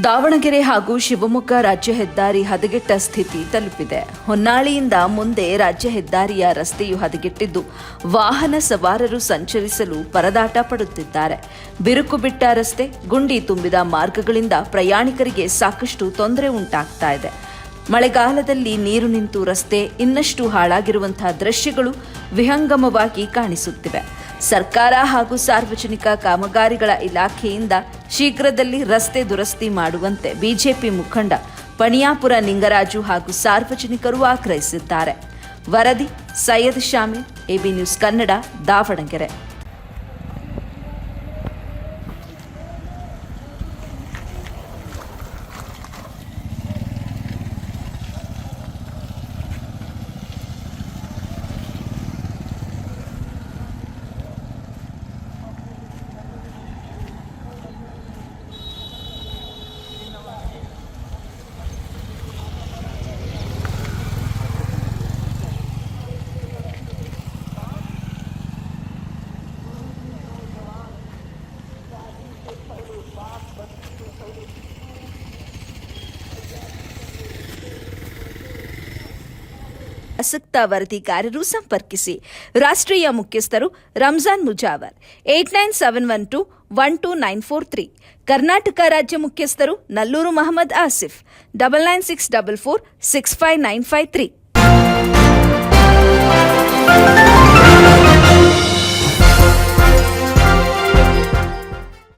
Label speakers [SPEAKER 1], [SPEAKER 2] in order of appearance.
[SPEAKER 1] ದಾವಣಗೆರೆ ಹಾಗೂ ಶಿವಮೊಗ್ಗ ರಾಜ್ಯ ಹೆದ್ದಾರಿ ಹದಗೆಟ್ಟ ಸ್ಥಿತಿ ತಲುಪಿದೆ. ಹೊನ್ನಾಳಿಯಿಂದ ಮುಂದೆ ರಾಜ್ಯ ಹೆದ್ದಾರಿಯ ರಸ್ತೆಯು ಹದಗೆಟ್ಟಿದ್ದು, ವಾಹನ ಸವಾರರು ಸಂಚರಿಸಲು ಪರದಾಟ ಪಡುತ್ತಿದ್ದಾರೆ. ಬಿರುಕು ಬಿಟ್ಟ ರಸ್ತೆ, ಗುಂಡಿ ತುಂಬಿದ ಮಾರ್ಗಗಳಿಂದ ಪ್ರಯಾಣಿಕರಿಗೆ ಸಾಕಷ್ಟು ತೊಂದರೆ ಉಂಟಾಗ್ತಾ ಇದೆ. ಮಳೆಗಾಲದಲ್ಲಿ ನೀರು ನಿಂತು ರಸ್ತೆ ಇನ್ನಷ್ಟು ಹಾಳಾಗಿರುವಂತಹ ದೃಶ್ಯಗಳು ವಿಹಂಗಮವಾಗಿ ಕಾಣಿಸುತ್ತಿವೆ. ಸರ್ಕಾರ ಹಾಗೂ ಸಾರ್ವಜನಿಕ ಕಾಮಗಾರಿಗಳ ಇಲಾಖೆಯಿಂದ ಶೀಘ್ರದಲ್ಲಿ ರಸ್ತೆ ದುರಸ್ತಿ ಮಾಡುವಂತೆ ಬಿಜೆಪಿ ಮುಖಂಡ ಪಣಿಯಾಪುರ ನಿಂಗರಾಜು ಹಾಗೂ ಸಾರ್ವಜನಿಕರು ಆಗ್ರಹಿಸಿದ್ದಾರೆ. ವರದಿ ಸೈಯದ್ ಶಾಮಿ, ಎಬಿ ನ್ಯೂಸ್ ಕನ್ನಡ, ದಾವಣಗೆರೆ. ಆಸಕ್ತ ವರದಿಗಾರರು ಸಂಪರ್ಕಿಸಿ. ರಾಷ್ಟ್ರೀಯ ಮುಖ್ಯಸ್ಥರು Ramzan Mujawar, eight nine seven one two one two nine four three Karnataka ರಾಜ್ಯ ಮುಖ್ಯಸ್ಥರು Nallur Mohammed Asif, double nine six double four six five nine five three